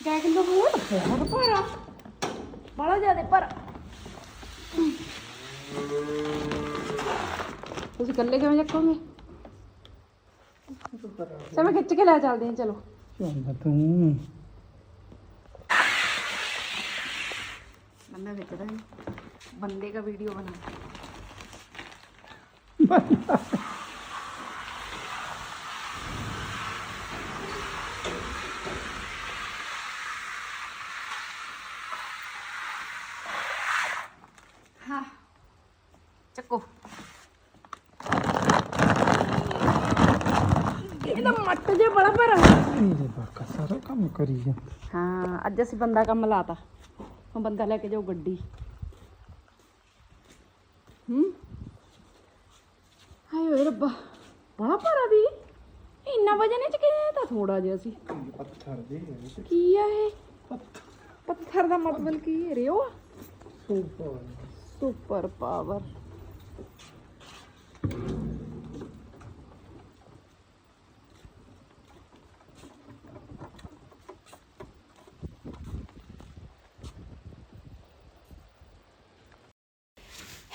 Gag ਤੁਸੀਂ ਇਕੱਲੇ ਕਿਵੇਂ ਚੱਕੋਗੇ? ਸਮੇਂ ਖਿੱਚ ਕੇ ਲੈ ਚੱਲਦੇ ਹਾਂ ਚਲੋ। ਖਿੱਚਦਾ ਬੰਦੇ ਦਾ ਵੀਡੀਓ ਬਣਾ। ਕਰੀ ਜਾ ਹਾਂ ਅੱਜ ਅਸੀਂ ਬੰਦਾ ਕੰਮ ਲਾਤਾ। ਹੁਣ ਬੰਦਾ ਲੈ ਕੇ ਜਾਓ ਗੱਡੀ। ਹੂੰ? ਹਾਏ ਓਏ ਰੱਬਾ ਬੜਾ ਭਾਰਾ ਵੀ। ਇੰਨਾ ਵਜਨ ਇਹ ਚ ਕਿਹਨੇ ਤਾਂ ਥੋੜਾ ਜਿਹਾ ਸੀ। ਪੱਥਰ ਦੇ ਕੀ ਆ ਇਹ? ਪੱਥਰ। ਦਾ ਮਤਲਬ ਕੀ ਹੈ Rio super super power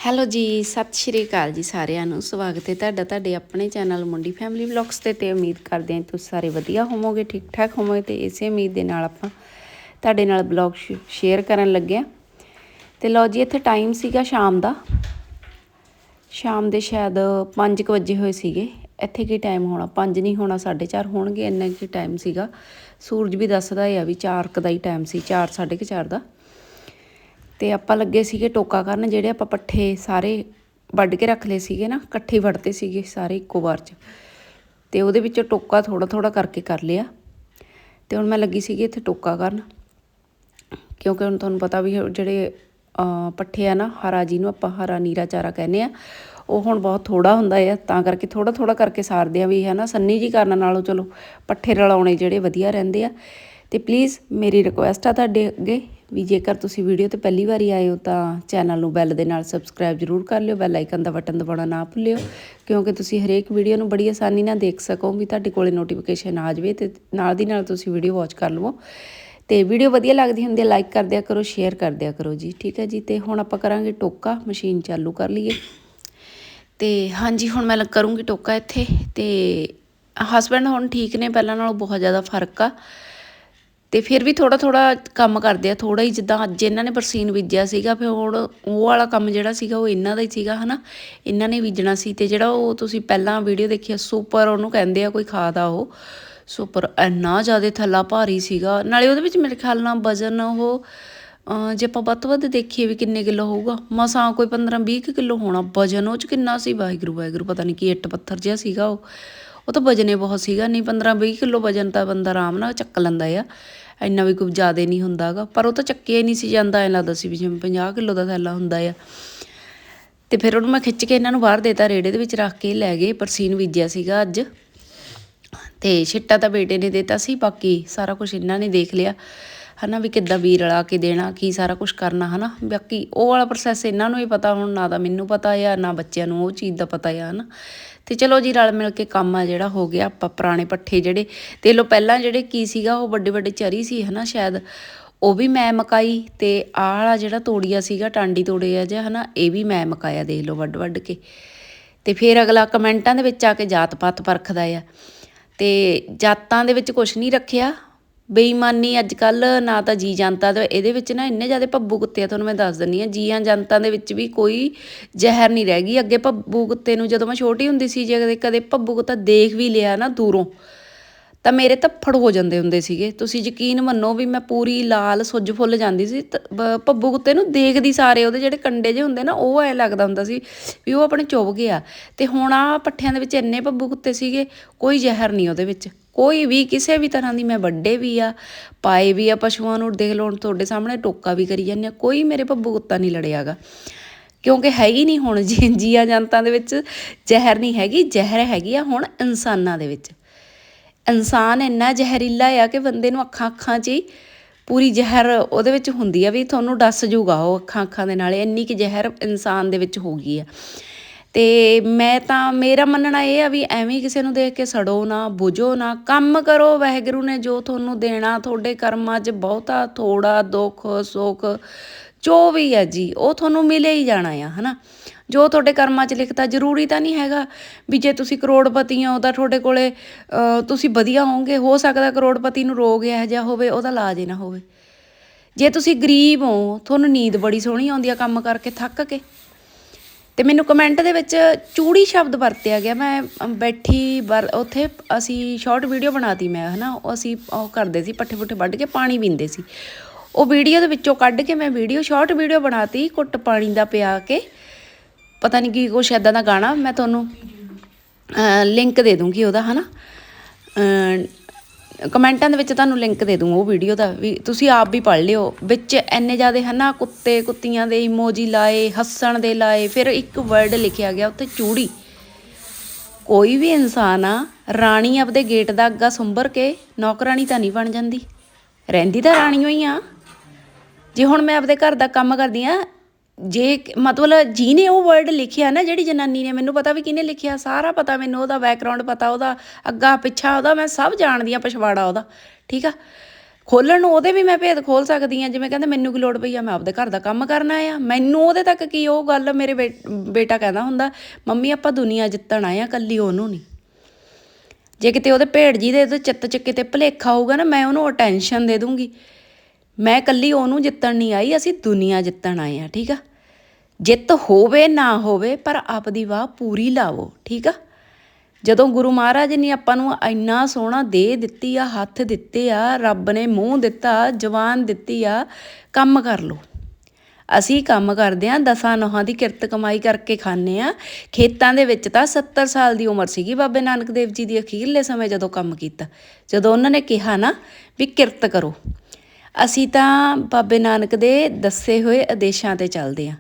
hello ਜੀ, ਸਤਿ ਸ਼੍ਰੀ ਅਕਾਲ ਜੀ ਸਾਰਿਆਂ ਨੂੰ। ਸਵਾਗਤ ਹੈ ਤੁਹਾਡਾ, ਤੁਹਾਡੇ ਆਪਣੇ ਚੈਨਲ ਮੁੰਡੀ ਫੈਮਿਲੀ ਵਲੌਗਸ ਤੇ ਤੇ ਉਮੀਦ ਕਰਦੇ ਹਾਂ ਤੁਸੀਂ ਸਾਰੇ ਵਧੀਆ ਹੋਵੋਗੇ ਠੀਕ ਠਾਕ ਹੋਵੋਗੇ ਤੇ ਇਸੇ ਉਮੀਦ ਦੇ ਨਾਲ ਆਪਾਂ ਤੁਹਾਡੇ ਨਾਲ ਬਲੌਗ ਸ਼ੇਅਰ ਕਰਨ ਲੱਗੇ ਹਾਂ। ਤੇ ਲਓ ਜੀ, ਇੱਥੇ ਟਾਈਮ ਸੀਗਾ ਸ਼ਾਮ ਦਾ। ਸ਼ਾਮ ਦੇ ਸ਼ਾਇਦ 5 ਵਜੇ ਹੋਏ ਸੀਗੇ। ਇੱਥੇ ਕੀ ਟਾਈਮ ਹੋਣਾ? 5 ਨਹੀਂ ਹੋਣਾ 4:30 ਹੋਣਗੇ, ਇੰਨਾ ਕੀ ਟਾਈਮ ਸੀਗਾ। ਸੂਰਜ ਵੀ ਦੱਸਦਾ ਆ ਵੀ 4 ਦਾ ਹੀ ਟਾਈਮ ਸੀ 4 4:30 ਦਾ। ਤੇ ਆਪਾਂ ਲੱਗੇ ਸੀਗੇ ਟੋਕਾ ਕਰਨ, ਜਿਹੜੇ ਆਪਾਂ ਪੱਠੇ ਸਾਰੇ ਵੱਢ ਕੇ ਰੱਖ ਲਏ ਸੀਗੇ ਨਾ, ਇਕੱਠੇ ਵੜਤੇ ਸੀਗੇ ਸਾਰੇ ਇੱਕੋ ਵਾਰ 'ਚ। ਤੇ ਉਹਦੇ ਵਿੱਚੋਂ ਟੋਕਾ ਥੋੜਾ ਥੋੜਾ ਕਰਕੇ ਕਰ ਲਿਆ। ਤੇ ਹੁਣ ਮੈਂ ਲੱਗੀ ਸੀਗੀ ਇੱਥੇ ਟੋਕਾ ਕਰਨ, ਕਿਉਂਕਿ ਹੁਣ ਤੁਹਾਨੂੰ ਪਤਾ ਵੀ ਜਿਹੜੇ ਪੱਠੇ ਆ ਨਾ, ਹਰਾ ਜੀ ਨੂੰ ਆਪਾਂ ਹਰਾ ਨੀਰਾ ਚਾਰਾ ਕਹਿੰਦੇ ਆ, ਉਹ ਹੁਣ ਬਹੁਤ ਥੋੜਾ ਹੁੰਦਾ ਆ, ਤਾਂ ਕਰਕੇ ਥੋੜਾ ਥੋੜਾ ਕਰਕੇ ਸਾਰਦੇ ਆ ਵੀ ਹੈ ਨਾ ਸੰਨੀ ਜੀ ਕਰਨ ਨਾਲੋਂ ਚਲੋ, ਪੱਠੇ ਰਲਾਉਣੇ ਜਿਹੜੇ ਵਧੀਆ ਰਹਿੰਦੇ ਆ। ਤੇ ਪਲੀਜ਼ ਮੇਰੀ ਰਿਕੁਐਸਟ ਆ ਤੁਹਾਡੇ ਅੱਗੇ ਵੀ ਜੇਕਰ ਤੁਸੀਂ ਵੀਡੀਓ ਤੇ ਪਹਿਲੀ ਵਾਰੀ ਆਏ ਹੋ ਤਾਂ ਚੈਨਲ ਨੂੰ ਬੈਲ ਦੇ ਨਾਲ ਸਬਸਕ੍ਰਾਈਬ ਜ਼ਰੂਰ ਕਰ ਲਿਓ, ਬੈਲ ਆਈਕਨ ਦਾ ਬਟਨ ਦਬਾਉਣਾ ਨਾ ਭੁੱਲਿਓ, ਕਿਉਂਕਿ ਤੁਸੀਂ ਹਰੇਕ ਵੀਡੀਓ ਨੂੰ ਬੜੀ ਆਸਾਨੀ ਨਾਲ ਦੇਖ ਸਕੋ ਵੀ ਤੁਹਾਡੇ ਕੋਲੇ ਨੋਟੀਫਿਕੇਸ਼ਨ ਆ ਜਾਵੇ ਤੇ ਨਾਲ ਦੀ ਨਾਲ ਤੁਸੀਂ ਵੀਡੀਓ ਵਾਚ ਕਰ ਲਵੋ। ਤੇ ਵੀਡੀਓ ਵਧੀਆ ਲੱਗਦੀ ਹੁੰਦੀ ਹੈ ਲਾਈਕ ਕਰ ਦਿਆ ਕਰੋ ਸ਼ੇਅਰ ਕਰ ਦਿਆ ਕਰੋ ਜੀ, ਠੀਕ ਹੈ ਜੀ? ਤੇ ਹੁਣ ਆਪਾਂ ਕਰਾਂਗੇ ਟੋਕਾ ਮਸ਼ੀਨ ਚਾਲੂ ਕਰ ਲਈਏ। ਤੇ ਹਾਂਜੀ, ਹੁਣ ਮੈਂ ਕਰੂੰਗੀ ਟੋਕਾ ਇੱਥੇ ਤੇ ਹਸਬੰਡ ਹੁਣ ਠੀਕ ਨੇ, ਪਹਿਲਾਂ ਨਾਲੋਂ ਬਹੁਤ ਜ਼ਿਆਦਾ ਫ਼ਰਕ ਆ। ਤੇ ਫਿਰ ਵੀ ਥੋੜਾ ਥੋੜਾ ਕੰਮ ਕਰਦੇ ਆ ਥੋੜਾ ਹੀ ਜਿੱਦਾਂ ਅੱਜ ਇਹਨਾਂ ਨੇ ਬਰਸੀਨ ਬੀਜਿਆ ਸੀਗਾ, ਫਿਰ ਹੁਣ ਉਹ ਵਾਲਾ ਕੰਮ ਜਿਹੜਾ ਸੀਗਾ ਉਹ ਇਹਨਾਂ ਦਾ ਹੀ ਸੀਗਾ, ਹਨਾ? ਇਹਨਾਂ ਨੇ ਬੀਜਣਾ ਸੀ ਤੇ ਜਿਹੜਾ ਉਹ ਤੁਸੀਂ ਪਹਿਲਾਂ ਵੀਡੀਓ ਦੇਖੀ ਸੁਪਰ ਉਹਨੂੰ ਕਹਿੰਦੇ ਆ ਕੋਈ ਖਾਦ ਆ ਉਹ ਸੁਪਰ ਇੰਨਾ ਜ਼ਿਆਦਾ ਥੱਲਾ ਭਾਰੀ ਸੀਗਾ। ਨਾਲੇ ਉਹਦੇ ਵਿੱਚ ਮੇਰੇ ਖਿਆਲ ਨਾਲ ਵਜ਼ਨ ਉਹ ਜੇ ਆਪਾਂ ਵੱਧ ਤੋਂ ਵੱਧ ਦੇਖੀਏ ਵੀ ਕਿੰਨੇ ਕਿਲੋ ਹੋਊਗਾ, ਮਸਾਂ ਕੋਈ 15 20 ਕਿਲੋ ਹੋਣਾ, ਵਜ਼ਨ ਉਹ ਚ ਕਿੰਨਾ ਸੀ? ਵਾਹਿਗੁਰੂ ਵਾਹਿਗੁਰੂ, ਪਤਾ ਨਹੀਂ ਕੀ ਇੱਟ ਪੱਥਰ ਜਿਹਾ ਸੀਗਾ ਉਹ। ਉਹ ਤਾਂ ਵਜਨੇ ਬਹੁਤ ਸੀਗਾ, ਨਹੀਂ 15 20 ਕਿਲੋ ਵਜਨ ਤਾਂ ਬੰਦਾ ਆਰਾਮ ਨਾਲ ਚੱਕ ਲੈਂਦਾ ਆ। ਇੰਨਾ ਵੀ ਕੋਈ ਜ਼ਿਆਦਾ ਨਹੀਂ ਹੁੰਦਾਗਾ ਪਰ ਉਹ ਤਾਂ ਚੱਕਿਆ ਹੀ ਨਹੀਂ ਸੀ ਜਾਂਦਾ, ਐਂ ਲੱਗਦਾ ਸੀ ਵੀ ਜਿਵੇਂ 50 ਕਿਲੋ ਦਾ ਥੈਲਾ ਹੁੰਦਾ ਆ। ਤੇ ਫਿਰ ਉਹਨੂੰ ਮੈਂ ਖਿੱਚ ਕੇ ਇਹਨਾਂ ਨੂੰ ਬਾਹਰ ਦੇਤਾ, ਰੇੜੇ ਦੇ ਵਿੱਚ ਰੱਖ ਕੇ ਲੈ ਗਏ ਪਰਸੀਨ ਬੀਜਿਆ ਸੀਗਾ ਅੱਜ। ਤੇ ਛਿੱਟਾ ਤਾਂ ਬੇਟੇ ਨੇ ਦਿੱਤਾ ਸੀ, ਬਾਕੀ ਸਾਰਾ ਕੁਝ ਇਹਨਾਂ ਨੇ ਦੇਖ ਲਿਆ। ਹਨਾ ਵੀ ਕਿੱਦਾਂ ਵੀ ਰਲਾ ਕੇ ਦੇਣਾ, ਕੀ ਸਾਰਾ ਕੁਝ ਕਰਨਾ ਹਨਾ। ਬਾਕੀ ਉਹ ਵਾਲਾ ਪ੍ਰੋਸੈਸ ਇਹਨਾਂ ਨੂੰ ਹੀ ਪਤਾ ਹੁਣ, ਨਾ ਤਾਂ ਮੈਨੂੰ ਪਤਾ ਆ, ਨਾ ਬੱਚਿਆਂ ਨੂੰ ਉਹ ਚੀਜ਼ ਦਾ ਪਤਾ ਆ ਹਨਾ। ਤੇ ਚਲੋ ਜੀ, ਰਲ ਮਿਲ ਕੇ ਕੰਮ ਆ ਜਿਹੜਾ ਹੋ ਗਿਆ, ਆਪਾਂ ਪੁਰਾਣੇ ਪੱਠੇ ਜਿਹੜੇ, ਤੇ ਲੋ ਪਹਿਲਾਂ ਜਿਹੜੇ ਕੀ ਸੀਗਾ, ਉਹ ਵੱਡੇ ਵੱਡੇ ਚਰੀ ਸੀ ਹਨਾ ਸ਼ਾਇਦ, ਉਹ ਵੀ ਮੈਂ ਮਕਾਈ, ਤੇ ਆਹ ਵਾਲਾ ਜਿਹੜਾ ਤੋੜੀਆ ਸੀਗਾ, ਟਾਂਡੀ ਤੋੜਿਆ ਜਿਹਾ ਹਨਾ, ਇਹ ਵੀ ਮੈਂ ਮਕਾਇਆ ਦੇਖ ਲਓ ਵੱਡ ਵੱਡ ਕੇ। ਤੇ ਫਿਰ ਅਗਲਾ ਕਮੈਂਟਾਂ ਦੇ ਵਿੱਚ ਆ ਕੇ ਜਾਤ ਪਾਤ ਪਰਖਦਾ ਆ। ਤੇ ਜਾਤਾਂ ਦੇ ਵਿੱਚ ਕੁਝ ਨਹੀਂ ਰੱਖਿਆ ਬੇਈਮਾਨੀ ਅੱਜ ਕੱਲ ਨਾ ਤਾਂ ਜੀ ਜਨਤਾ ਦੇ ਇਹਦੇ ਵਿੱਚ ਨਾ ਇੰਨੇ ਜ਼ਿਆਦਾ ਭੱਬੂ ਕੁੱਤੇ ਆ, ਤੁਹਾਨੂੰ ਮੈਂ ਦੱਸ ਦਿੰਨੀ ਆ ਜੀਆਂ ਜਨਤਾ ਦੇ ਵਿੱਚ ਵੀ ਕੋਈ ਜ਼ਹਿਰ ਨਹੀਂ ਰਹਿ ਗਈ। ਅੱਗੇ ਭੱਬੂ ਕੁੱਤੇ ਨੂੰ ਜਦੋਂ ਮੈਂ ਛੋਟੀ ਹੁੰਦੀ ਸੀ, ਜੇ ਕਦੇ ਕਦੇ ਭੱਬੂ ਕੁੱਤਾ ਦੇਖ ਵੀ ਲਿਆ ਨਾ ਦੂਰੋਂ, ਤਾਂ ਮੇਰੇ ਧੱਫੜ ਹੋ ਜਾਂਦੇ ਹੁੰਦੇ ਸੀਗੇ। ਤੁਸੀਂ ਯਕੀਨ ਮੰਨੋ ਵੀ ਮੈਂ ਪੂਰੀ ਲਾਲ ਸੁੱਜ ਫੁੱਲ ਜਾਂਦੀ ਸੀ ਭੱਬੂ ਕੁੱਤੇ ਨੂੰ ਦੇਖਦੀ ਸਾਰੇ ਉਹਦੇ ਜਿਹੜੇ ਕੰਡੇ ਜੇ ਹੁੰਦੇ ਨਾ, ਉਹ ਐ ਲੱਗਦਾ ਹੁੰਦਾ ਸੀ ਵੀ ਉਹ ਆਪਣੇ ਚੁੱਭ ਗਿਆ। ਤੇ ਹੁਣ ਆ ਪੱਠਿਆਂ ਦੇ ਵਿੱਚ ਇੰਨੇ ਭੱਬੂ ਕੁੱਤੇ ਸੀਗੇ, ਕੋਈ ਜ਼ਹਿਰ ਨਹੀਂ ਉਹਦੇ ਵਿੱਚ। ਕੋਈ ਵੀ, ਕਿਸੇ ਵੀ ਤਰ੍ਹਾਂ ਦੀ ਮੈਂ ਵੱਡੇ ਵੀ ਆ, ਪਾਏ ਵੀ ਆ ਪਸ਼ੂਆਂ ਨੂੰ ਦੇਖ ਲਓ ਤੁਹਾਡੇ ਸਾਹਮਣੇ ਟੋਕਾ ਵੀ ਕਰੀ ਜਾਂਦੇ ਆ, ਕੋਈ ਮੇਰੇ ਭੱਬੂ ਕੁੱਤਾ ਨਹੀਂ ਲੜਿਆਗਾ ਕਿਉਂਕਿ ਹੈਗੀ ਨਹੀਂ ਹੁਣ ਜੀ, ਜੀਆਂ ਜਨਤਾਂ ਦੇ ਵਿੱਚ ਜ਼ਹਿਰ ਨਹੀਂ ਹੈਗੀ, ਜ਼ਹਿਰ ਹੈਗੀ ਆ ਹੁਣ ਇਨਸਾਨਾਂ ਦੇ ਵਿੱਚ। ਇਨਸਾਨ ਇੰਨਾ ਜ਼ਹਿਰੀਲਾ ਆ ਕਿ ਬੰਦੇ ਨੂੰ ਅੱਖਾਂ ਅੱਖਾਂ 'ਚ ਹੀ ਪੂਰੀ ਜ਼ਹਿਰ ਉਹਦੇ ਵਿੱਚ ਹੁੰਦੀ ਆ ਵੀ ਤੁਹਾਨੂੰ ਦੱਸ ਜੂਗਾ ਉਹ ਅੱਖਾਂ ਅੱਖਾਂ ਦੇ ਨਾਲ, ਇੰਨੀ ਕਿ ਜ਼ਹਿਰ ਇਨਸਾਨ ਦੇ ਵਿੱਚ ਹੋ ਗਈ ਆ। ਅਤੇ ਮੈਂ ਤਾਂ, ਮੇਰਾ ਮੰਨਣਾ ਇਹ ਆ ਵੀ ਐਵੇਂ ਕਿਸੇ ਨੂੰ ਦੇਖ ਕੇ ਸੜੋ ਨਾ, ਬੁਝੋ ਨਾ, ਕੰਮ ਕਰੋ, ਵਾਹਿਗੁਰੂ ਨੇ ਜੋ ਤੁਹਾਨੂੰ ਦੇਣਾ, ਤੁਹਾਡੇ ਕਰਮਾਂ 'ਚ ਬਹੁਤਾ ਥੋੜਾ ਦੁੱਖ, ਸੁੱਖ, ਜੋ ਵੀ ਹੈ ਜੀ, ਉਹ ਤੁਹਾਨੂੰ ਮਿਲੇ ਹੀ ਜਾਣਾ ਆ, ਹਨਾ? ਜੋ ਤੁਹਾਡੇ ਕਰਮਾਂ 'ਚ ਲਿਖਤਾ, ਜ਼ਰੂਰੀ ਤਾਂ ਨਹੀਂ ਹੈਗਾ ਵੀ ਜੇ ਤੁਸੀਂ ਕਰੋੜਪਤੀ ਹੋ ਤਾਂ ਤੁਹਾਡੇ ਕੋਲੇ ਤੁਸੀਂ ਵਧੀਆ ਹੋਵੋਗੇ, ਹੋ ਸਕਦਾ ਕਰੋੜਪਤੀ ਨੂੰ ਰੋਗ ਇਹੋ ਜਿਹਾ ਹੋਵੇ, ਉਹਦਾ ਇਲਾਜ ਹੀ ਨਾ ਹੋਵੇ। ਜੇ ਤੁਸੀਂ ਗਰੀਬ ਹੋ, ਤੁਹਾਨੂੰ ਨੀਂਦ ਬੜੀ ਸੋਹਣੀ ਆਉਂਦੀ ਆ ਕੰਮ ਕਰਕੇ, ਥੱਕ ਕੇ। ਤੇ ਮੈਨੂੰ ਕਮੈਂਟ ਦੇ ਵਿੱਚ ਚੂੜੀ ਸ਼ਬਦ ਵਰਤਿਆ ਗਿਆ। ਮੈਂ ਬੈਠੀ ਵਰ, ਉੱਥੇ ਅਸੀਂ ਸ਼ਾਰਟ ਵੀਡੀਓ ਬਣਾਤੀ ਮੈਂ, ਹਨਾ, ਉਹ ਅਸੀਂ, ਉਹ ਕਰਦੇ ਸੀ ਪੱਠੇ ਪੁੱਠੇ ਵੱਢ ਕੇ ਪਾਣੀ ਪੀਂਦੇ ਸੀ। ਉਹ ਵੀਡੀਓ ਦੇ ਵਿੱਚੋਂ ਕੱਢ ਕੇ ਮੈਂ ਵੀਡੀਓ ਸ਼ਾਰਟ ਵੀਡੀਓ ਬਣਾਤੀ, ਕੁੱਟ ਪਾਣੀ ਦਾ ਪਿਆ ਕੇ। ਪਤਾ ਨਹੀਂ ਕੀ ਕੁਛ ਐਦਾਂ ਦਾ ਗਾਣਾ, ਮੈਂ ਤੁਹਾਨੂੰ ਲਿੰਕ ਦੇ ਦੂੰਗੀ ਉਹਦਾ, ਹਨਾ। ਅਹ ਕਮੈਂਟਾਂ ਦੇ ਵਿੱਚ ਤੁਹਾਨੂੰ ਲਿੰਕ ਦੇ ਦੂੰ, ਉਹ ਵੀਡੀਓ ਦਾ ਵੀ ਤੁਸੀਂ ਆਪ ਵੀ ਪੜ੍ਹ ਲਿਓ। ਵਿੱਚ ਐਨੇ ਜ਼ਿਆਦੇ ਹਨਾ ਕੁੱਤੇ, ਕੁੱਤੀਆਂ ਦੇ ਇਮੋਜੀ ਲਾਏ, ਹੱਸਣ ਦੇ ਲਾਏ, ਫਿਰ ਇੱਕ ਵਰਡ ਲਿਖਿਆ ਗਿਆ ਉੱਤੇ ਚੂੜੀ। ਕੋਈ ਵੀ ਇਨਸਾਨ ਆ, ਰਾਣੀ ਆਪਦੇ ਗੇਟ ਦਾ ਅੱਗਾ ਸੁੰਬਰ ਕੇ ਨੌਕਰਾਣੀ ਤਾਂ ਨਹੀਂ ਬਣ ਜਾਂਦੀ। ਰਹਿੰਦੀ ਤਾਂ ਰਾਣੀ ਹੋਈ ਆ। ਜੇ ਹੁਣ ਮੈਂ ਆਪਦੇ ਘਰ ਦਾ ਕੰਮ ਕਰਦੀ ਆ ਜੇ ਮਤਲਬ ਜਿਹਨੇ ਉਹ ਵਰਡ ਲਿਖਿਆ ਨਾ, ਜਿਹੜੀ ਜਨਾਨੀ ਨੇ ਮੈਨੂੰ ਪਤਾ ਵੀ ਕਿਹਨੇ ਲਿਖਿਆ, ਸਾਰਾ ਪਤਾ ਮੈਨੂੰ, ਉਹਦਾ ਬੈਕਗ੍ਰਾਉਂਡ ਪਤਾ, ਉਹਦਾ ਅੱਗਾ, ਪਿੱਛਾ, ਉਹਦਾ ਮੈਂ ਸਭ ਜਾਣਦੀ ਆ ਪਛਵਾੜਾ ਉਹਦਾ, ਠੀਕ ਆ? ਖੋਲਣ ਨੂੰ ਉਹਦੇ ਵੀ ਮੈਂ ਭੇਦ ਖੋਲ ਸਕਦੀ ਆ ਜਿਵੇਂ ਕਹਿੰਦੇ ਮੈਨੂੰ ਕੀ ਲੋੜ ਪਈ ਆ, ਮੈਂ ਆਪਦੇ ਘਰ ਦਾ ਕੰਮ ਕਰਨਾ ਆ। ਮੈਨੂੰ ਉਹਦੇ ਤੱਕ ਕੀ ਉਹ ਗੱਲ ਮੇਰੇ ਬੇ- ਬੇਟਾ ਕਹਿੰਦਾ ਹੁੰਦਾ, ਮੰਮੀ, ਆਪਾਂ ਦੁਨੀਆ ਜਿੱਤਣ ਆਏ ਆ ਕੱਲੀ ਉਹਨੂੰ ਨਹੀਂ ਜੇ ਕਿਤੇ ਉਹਦੇ ਭੇੜ ਜੀ ਦੇ ਚਿੱਤ 'ਚ ਕਿਤੇ ਭੁਲੇਖਾ ਹੋਊਗਾ ਨਾ, ਮੈਂ ਉਹਨੂੰ ਅਟੈਂਸ਼ਨ ਦੇ ਦੂੰਗੀ। ਮੈਂ ਕੱਲੀ ਉਹਨੂੰ ਜਿੱਤਣ ਨਹੀਂ ਆਈ, ਅਸੀਂ ਦੁਨੀਆ ਜਿੱਤਣ ਆਏ ਆ ਠੀਕ ਆ? ਜਿੱਤ ਹੋਵੇ ਨਾ ਹੋਵੇ, ਪਰ ਆਪਦੀ ਵਾਹ ਪੂਰੀ ਲਾਵੋ, ਠੀਕ ਆ? ਜਦੋਂ ਗੁਰੂ ਮਹਾਰਾਜ ਨੇ ਆਪਾਂ ਨੂੰ ਇੰਨਾ ਸੋਹਣਾ ਦੇ ਦਿੱਤੀ ਆ, ਹੱਥ ਦਿੱਤੇ ਆ, ਰੱਬ ਨੇ ਮੂੰਹ ਦਿੱਤਾ, ਜਵਾਨ ਦਿੱਤੀ ਆ, ਕੰਮ ਕਰ ਲੋ ਅਸੀਂ ਕੰਮ ਕਰਦੇ ਆ ਦਸਾਂ ਨੋਹਾਂ ਦੀ ਕਿਰਤ ਕਮਾਈ ਕਰਕੇ ਖਾਂਦੇ ਆ ਖੇਤਾਂ ਦੇ ਵਿੱਚ ਤਾਂ 70 ਸਾਲ ਦੀ ਉਮਰ ਸੀਗੀ ਬਾਬੇ ਨਾਨਕ ਦੇਵ ਜੀ ਦੀ ਅਖੀਰਲੇ ਸਮੇਂ ਜਦੋਂ ਕੰਮ ਕੀਤਾ। ਜਦੋਂ ਉਹਨਾਂ ਨੇ ਕਿਹਾ ਨਾ ਵੀ ਕਿਰਤ ਕਰੋ ਅਸੀਂ ਤਾਂ ਬਾਬੇ ਨਾਨਕ ਦੇ ਦੱਸੇ ਹੋਏ ਆਦੇਸ਼ਾਂ ਤੇ ਚੱਲਦੇ ਆ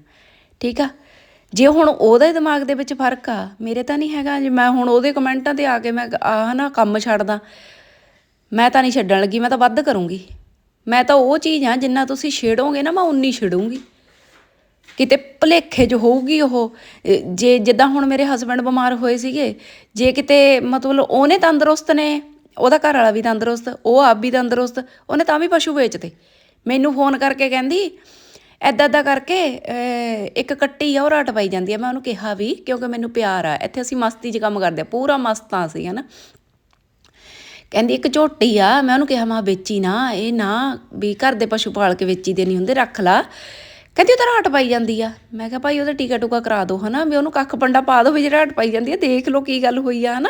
ਠੀਕ ਆ? ਜੇ ਹੁਣ ਉਹਦੇ ਦਿਮਾਗ ਦੇ ਵਿੱਚ ਫ਼ਰਕ ਆ, ਮੇਰੇ ਤਾਂ ਨਹੀਂ ਹੈਗਾ ਜੇ ਮੈਂ ਹੁਣ ਉਹਦੇ ਕਮੈਂਟਾਂ ਤੇ ਆ ਕੇ ਮੈਂ ਆਹ ਨਾ ਕੰਮ ਛੱਡਦਾ, ਮੈਂ ਤਾਂ ਨਹੀਂ ਛੱਡਣ ਲੱਗੀ, ਮੈਂ ਤਾਂ ਵੱਧ ਕਰੂੰਗੀ। ਮੈਂ ਤਾਂ ਉਹ ਚੀਜ਼ ਆ ਜਿੰਨਾ ਤੁਸੀਂ ਛੇੜੋਗੇ ਨਾ, ਮੈਂ ਉਨੀ ਛੇੜੂੰਗੀ। ਕਿਤੇ ਭੁਲੇਖੇ 'ਚ ਹੋਊਗੀ ਉਹ ਜੇ ਜਿੱਦਾਂ ਹੁਣ ਮੇਰੇ ਹਸਬੰਡ ਬਿਮਾਰ ਹੋਏ ਸੀਗੇ, ਜੇ ਕਿਤੇ ਮਤਲਬ ਉਹਨੇ ਤੰਦਰੁਸਤ ਨੇ ਉਹਦਾ ਘਰ ਵਾਲਾ ਵੀ ਤੰਦਰੁਸਤ, ਉਹ ਆਪ ਵੀ ਤੰਦਰੁਸਤ, ਉਹਨੇ ਤਾਂ ਵੀ ਪਸ਼ੂ ਵੇਚਤੇ। ਮੈਨੂੰ ਫੋਨ ਕਰਕੇ ਕਹਿੰਦੀ ਐਦਾਂ ਐਦਾਂ ਕਰਕੇ ਇੱਕ ਕੱਟੀ ਆ, ਉਹ ਰਾਟ ਪਾਈ ਜਾਂਦੀ ਆ। ਮੈਂ ਉਹਨੂੰ ਕਿਹਾ ਵੀ, ਕਿਉਂਕਿ ਮੈਨੂੰ ਪਿਆਰ ਆ, ਇੱਥੇ ਅਸੀਂ ਮਸਤੀ 'ਚ ਕੰਮ ਕਰਦੇ ਆ, ਪੂਰਾ ਮਸਤਾਂ ਸੀ ਹਨਾ। ਕਹਿੰਦੀ, ਇੱਕ ਝੋਟੀ ਆ, ਮੈਂ ਉਹਨੂੰ ਕਿਹਾ, ਮਾ ਵੇਚੀ ਨਾ, ਇਹ ਨਾ ਵੀ ਘਰ ਦੇ ਪਸ਼ੂ ਪਾਲ ਕੇ ਵੇਚੀ ਦੇ ਨਹੀਂ ਹੁੰਦੇ, ਰੱਖ ਲਾ। ਕਹਿੰਦੀ, ਉਹ ਤਾਂ ਰਾਟ ਪਾਈ ਜਾਂਦੀ ਆ। ਮੈਂ ਕਿਹਾ, ਭਾਈ, ਉਹਦਾ ਟੀਕਾ ਟੂਕਾ ਕਰਾ ਦਿਓ ਹਨਾ, ਵੀ ਉਹਨੂੰ ਕੱਖ ਪੰਡਾ ਪਾ ਦਿਓ ਵੀ ਜਿਹੜਾ ਰਾਟ ਪਾਈ ਜਾਂਦੀ ਆ, ਦੇਖ ਲਓ ਕੀ ਗੱਲ ਹੋਈ ਆ, ਹਨਾ।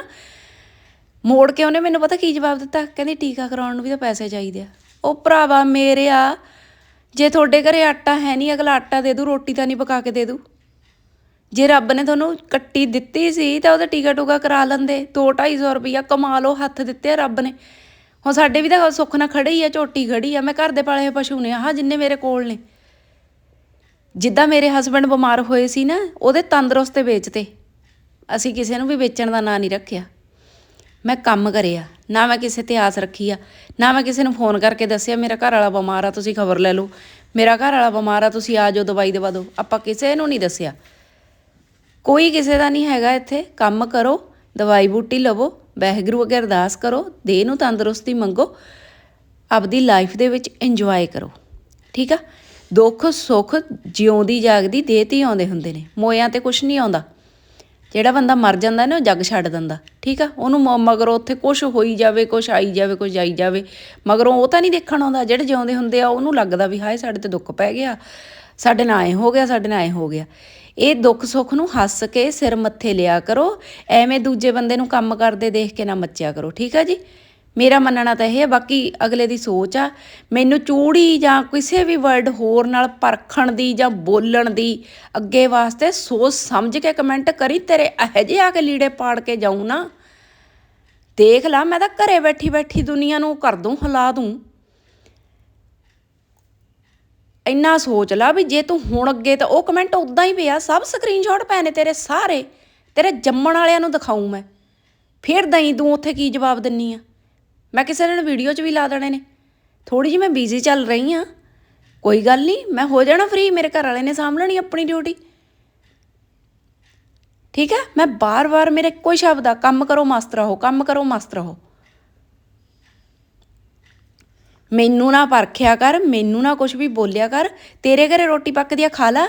ਮੋੜ ਕੇ ਉਹਨੇ ਮੈਨੂੰ ਪਤਾ ਕੀ ਜਵਾਬ ਦਿੱਤਾ? ਕਹਿੰਦੀ, ਟੀਕਾ ਕਰਾਉਣ ਨੂੰ ਵੀ ਤਾਂ ਪੈਸੇ ਚਾਹੀਦੇ ਆ। ਉਹ ਭਰਾਵਾ ਮੇਰਿਆ ਜੇ ਤੁਹਾਡੇ ਘਰੇ ਆਟਾ ਹੈ ਨਹੀਂ, ਅਗਲਾ ਆਟਾ ਦੇ ਦੂ, ਰੋਟੀ ਤਾਂ ਨਹੀਂ ਪਕਾ ਕੇ ਦੇ ਦੂ। ਜੇ ਰੱਬ ਨੇ ਤੁਹਾਨੂੰ ਕੱਟੀ ਦਿੱਤੀ ਸੀ, ਤਾਂ ਉਹਦਾ ਟੀਕਾ ਟੂਕਾ ਕਰਾ ਲੈਂਦੇ। 2-250 ਰੁਪਈਆ ਕਮਾ ਲਓ, ਹੱਥ ਦਿੱਤੇ ਰੱਬ ਨੇ। ਹੁਣ ਸਾਡੇ ਵੀ ਤਾਂ ਸੁੱਖ ਨਾਲ ਖੜੇ ਆ, ਝੋਟੀ ਖੜੀ ਆ। ਮੈਂ ਘਰ ਦੇ ਪਾਲੇ ਹੋਏ ਪਸ਼ੂ ਨੇ, ਆਹ ਜਿੰਨੇ ਮੇਰੇ ਕੋਲ ਨੇ। ਜਿੱਦਾਂ ਮੇਰੇ ਹਸਬੰਡ ਬਿਮਾਰ ਹੋਏ ਸੀ ਨਾ, ਉਹਦੇ ਤੰਦਰੁਸਤ ਵੇਚਤੇ। ਅਸੀਂ ਕਿਸੇ ਨੂੰ ਵੀ ਵੇਚਣ ਦਾ ਨਾਂ ਨਹੀਂ ਰੱਖਿਆ। ਮੈਂ ਕੰਮ ਕਰਿਆ, ਨਾ ਮੈਂ ਕਿਸੇ ਤੇ ਆਸ ਰੱਖੀ ਆ, ਨਾ ਮੈਂ ਕਿਸੇ ਨੂੰ ਫੋਨ ਕਰਕੇ ਦੱਸਿਆ, ਮੇਰਾ ਘਰ ਵਾਲਾ ਬਿਮਾਰ ਆ, ਤੁਸੀਂ ਖਬਰ ਲੈ ਲਓ। ਮੇਰਾ ਘਰ ਵਾਲਾ ਬਿਮਾਰ ਆ, ਤੁਸੀਂ ਆ ਜਾਓ, ਦਵਾਈ ਦਵਾ ਦਿਓ। ਆਪਾਂ ਕਿਸੇ ਨੂੰ ਨਹੀਂ ਦੱਸਿਆ। ਕੋਈ ਕਿਸੇ ਦਾ ਨਹੀਂ ਹੈਗਾ ਇੱਥੇ। ਕੰਮ ਕਰੋ, ਦਵਾਈ ਬੂਟੀ ਲਵੋ, ਵਾਹਿਗੁਰੂ ਅੱਗੇ ਅਰਦਾਸ ਕਰੋ, ਦੇਹ ਨੂੰ ਤੰਦਰੁਸਤੀ ਮੰਗੋ, ਆਪਦੀ ਲਾਈਫ ਦੇ ਵਿੱਚ ਇੰਜੋਏ ਕਰੋ। ਠੀਕ ਆ? ਦੁੱਖ, ਸੁੱਖ ਜਿਉਂਦੀ ਜਾਗਦੀ, ਦੇਹ ਤੇ ਹੀ ਆਉਂਦੇ ਹੁੰਦੇ ਨੇ। ਮੋਇਆਂ ਤੇ ਕੁਝ ਨਹੀਂ ਆਉਂਦਾ। ਜਿਹੜਾ ਬੰਦਾ ਮਰ ਜਾਂਦਾ ਨਾ, ਉਹ ਜੱਗ ਛੱਡ ਦਿੰਦਾ। ਠੀਕ ਆ? ਉਹਨੂੰ ਮ- ਮਗਰੋਂ ਉੱਥੇ ਕੁਝ ਹੋਈ ਜਾਵੇ ਕੁਝ ਆਈ ਜਾਵੇ ਕੁਝ ਜਾਈ ਜਾਵੇ। ਮਗਰੋਂ ਉਹ ਤਾਂ ਨਹੀਂ ਦੇਖਣ ਆਉਂਦਾ। ਜਿਹੜੇ ਜਿਉਂਦੇ ਹੁੰਦੇ ਆ, ਉਹਨੂੰ ਲੱਗਦਾ ਵੀ ਹਾਏ, ਸਾਡੇ ਤੇ ਦੁੱਖ ਪੈ ਗਿਆ। ਸਾਡੇ ਨਾਲ ਐ ਹੋ ਗਿਆ, ਸਾਡੇ ਨਾਲ ਐ ਹੋ ਗਿਆ। ਇਹ ਦੁੱਖ ਸੁੱਖ ਨੂੰ ਹੱਸ ਕੇ ਸਿਰ ਮੱਥੇ ਲਿਆ ਕਰੋ। ਐਵੇਂ ਦੂਜੇ ਬੰਦੇ ਨੂੰ ਕੰਮ ਕਰਦੇ ਦੇਖ ਕੇ ਨਾ ਮੱਚਿਆ ਕਰੋ। ਠੀਕ ਆ ਜੀ? ਮੇਰਾ ਮੰਨਣਾ ਤਾਂ ਇਹ ਹੈ, ਬਾਕੀ ਅਗਲੇ ਦੀ ਸੋਚ ਆ। ਮੈਨੂੰ ਚੂੜੀ ਜਾਂ ਕਿਸੇ ਵੀ ਵਰਡ ਹੋਰ ਨਾਲ ਪਰਖਣ ਦੀ ਜਾਂ ਬੋਲਣ ਦੀ ਅੱਗੇ ਵਾਸਤੇ ਸੋਚ ਸਮਝ ਕੇ ਕਮੈਂਟ ਕਰੀ, ਤੇਰੇ ਇਹੋ ਜਿਹੇ ਆ ਕੇ ਲੀੜੇ ਪਾੜ ਕੇ ਜਾਊਂ ਨਾ। ਦੇਖ ਲਾ, ਮੈਂ ਤਾਂ ਘਰੇ ਬੈਠੀ ਬੈਠੀ ਦੁਨੀਆ ਨੂੰ ਕਰ ਦੂੰ, ਹਿਲਾ ਦੂੰ। ਇੰਨਾ ਸੋਚ ਲਾ ਵੀ ਜੇ ਤੂੰ ਹੁਣ ਅੱਗੇ ਤਾਂ ਉਹ ਕਮੈਂਟ ਉਦਾਂ ਹੀ ਪਿਆ, ਸਭ ਸਕਰੀਨਸ਼ਾਟ ਪਏ ਨੇ ਤੇਰੇ ਸਾਰੇ। ਤੇਰੇ ਜੰਮਣ ਵਾਲਿਆਂ ਨੂੰ ਦਿਖਾਊਂ ਮੈਂ। ਫਿਰ ਦਈ ਤੂੰ ਉੱਥੇ ਕੀ ਜਵਾਬ ਦਿੰਨੀ ਆ? ਮੈਂ ਕਿਸੇ ਦਿਨ ਵੀਡੀਓ 'ਚ ਵੀ ਲਾ ਦੇਣੇ ਨੇ। ਥੋੜੀ ਜਿਹੀ ਮੈਂ ਬਿਜ਼ੀ ਚੱਲ ਰਹੀ ਆ ਕੋਈ ਗੱਲ ਨਹੀਂ, ਮੈਂ ਹੋ ਜਾਣਾ ਫ੍ਰੀ ਮੇਰੇ ਘਰ ਵਾਲੇ ਨੇ ਸਾਂਭ ਲੈਣੀ ਆਪਣੀ ਡਿਊਟੀ ਠੀਕ ਹੈ, ਮੈਂ ਬਾਰ-ਬਾਰ ਮੇਰੇ ਕੋਈ ਸ਼ਬਦ ਆ ਕੰਮ ਕਰੋ, ਮਸਤ ਰਹੋ, ਕੰਮ ਕਰੋ, ਮਸਤ ਰਹੋ। ਮੈਨੂੰ ਨਾ ਪਰਖਿਆ ਕਰ, ਮੈਨੂੰ ਨਾ ਕੁਝ ਵੀ ਬੋਲਿਆ ਕਰ, ਤੇਰੇ ਘਰੇ ਰੋਟੀ ਪੱਕਦੀ ਆ, ਖਾ ਲਾ।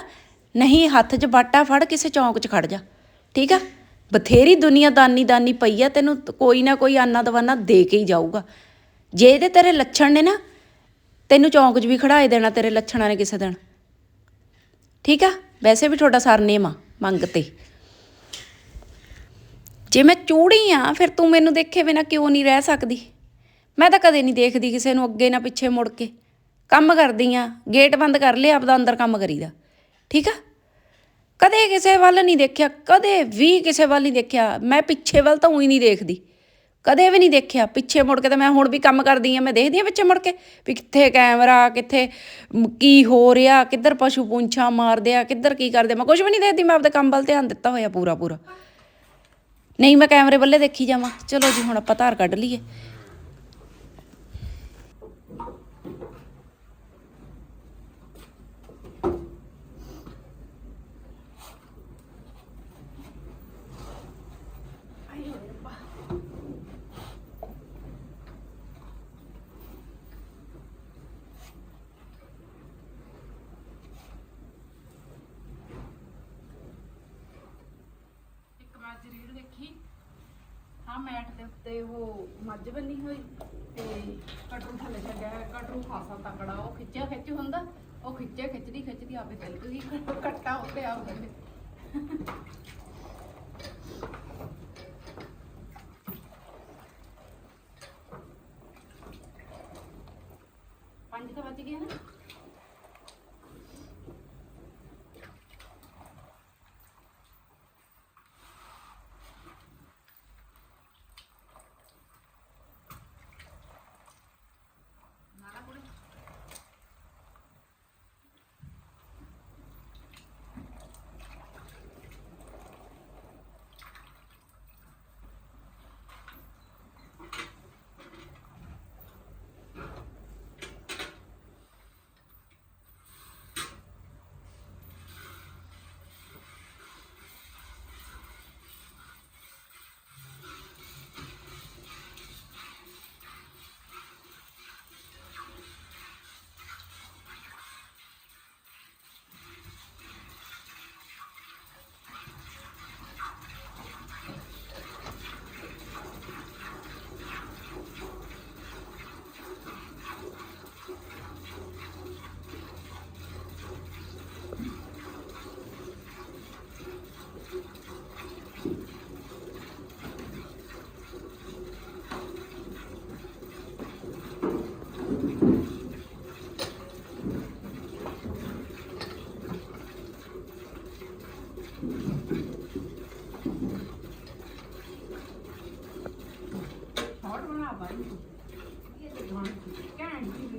ਨਹੀਂ, ਹੱਥ 'ਚ ਬਾਟਾ ਫੜ, ਕਿਸੇ ਚੌਂਕ 'ਚ ਖੜ ਜਾ। ਠੀਕ ਆ ਬਥੇਰੀ ਦੁਨੀਆ ਦਾਨੀ ਦਾਨੀ ਪਈ ਆ, ਤੈਨੂੰ ਕੋਈ ਨਾ ਕੋਈ ਆਨਾ ਦਵਾਨਾ ਦੇ ਕੇ ਹੀ ਜਾਊਗਾ। ਜੇ ਇਹਦੇ ਤੇਰੇ ਲੱਛਣ ਨੇ ਨਾ, ਤੈਨੂੰ ਚੌਂਕ 'ਚ ਵੀ ਖੜਾਏ ਦੇਣਾ, ਤੇਰੇ ਲੱਛਣਾਂ ਨੇ ਕਿਸੇ ਦਿਨ। ਠੀਕ ਆ? ਵੈਸੇ ਵੀ ਤੁਹਾਡਾ ਸਰਨੇਮ ਆ, ਮੰਗ ਤੇ। ਜੇ ਮੈਂ ਚੂੜੀ ਆ, ਫਿਰ ਤੂੰ ਮੈਨੂੰ ਦੇਖੇ ਬਿਨਾ ਕਿਉਂ ਨਹੀਂ ਰਹਿ ਸਕਦੀ? ਮੈਂ ਤਾਂ ਕਦੇ ਨਹੀਂ ਦੇਖਦੀ ਕਿਸੇ ਨੂੰ ਅੱਗੇ ਨਾ ਪਿੱਛੇ ਮੁੜ ਕੇ। ਕੰਮ ਕਰਦੀ ਆ, ਗੇਟ ਬੰਦ ਕਰ ਲਿਆ, ਆਪਦਾ ਅੰਦਰ ਕੰਮ ਕਰੀਦਾ। ਠੀਕ ਆ? ਕਦੇ ਕਿਸੇ ਵੱਲ ਨਹੀਂ ਦੇਖਿਆ, ਕਦੇ ਵੀ ਕਿਸੇ ਵੱਲ ਨਹੀਂ ਦੇਖਿਆ। ਮੈਂ ਪਿੱਛੇ ਵੱਲ ਤਾਂ ਉਹੀ ਨਹੀਂ ਦੇਖਦੀ। ਕਦੇ ਵੀ ਨਹੀਂ ਦੇਖਿਆ। ਪਿੱਛੇ ਮੁੜ ਕੇ ਤਾਂ ਮੈਂ ਹੁਣ ਵੀ ਕੰਮ ਕਰਦੀ ਆ ਮੈਂ ਦੇਖਦੀ ਆ ਪਿੱਛੇ ਮੁੜ ਕੇ ਵੀ ਕਿੱਥੇ ਕੈਮਰਾ, ਕਿੱਥੇ ਕੀ ਹੋ ਰਿਹਾ, ਕਿੱਧਰ ਪਸ਼ੂ ਪੁੰਛਾਂ ਮਾਰਦੇ ਆ, ਕਿੱਧਰ ਕੀ ਕਰਦੇ ਮੈਂ ਕੁਝ ਵੀ ਨਹੀਂ ਦੇਖਦੀ, ਮੈਂ ਆਪਦੇ ਕੰਮ ਵੱਲ ਧਿਆਨ ਦਿੱਤਾ ਹੋਇਆ ਪੂਰਾ ਪੂਰਾ ਨਹੀਂ, ਮੈਂ ਕੈਮਰੇ ਵੱਲੇ ਦੇਖੀ ਜਾਵਾਂ। ਚਲੋ ਜੀ, ਹੁਣ ਆਪਾਂ ਧਾਰ ਕੱਢ ਲਈਏ ਮੈਟ ਦੇ ਉੱਤੇ ਉਹ ਮੱਝ ਬੰਨੀ ਹੋਈ ਤੇ ਕਟਰੂ ਥੱਲੇ ਛੱਡਿਆ ਹੋਇਆ। ਕਟਰੂ ਖਾਸਾ ਤਕੜਾ, ਉਹ ਖਿੱਚਿਆ ਖਿੱਚ ਹੁੰਦਾ, ਉਹ ਖਿੱਚਿਆ ਖਿੱਚਦੀ ਖਿੱਚਦੀ ਆਪੇ ਚੱਲ ਗਈ ਕੱਟਾ ਉੱਤੇ ਆ ਗਏ ไปก้าวที่ไป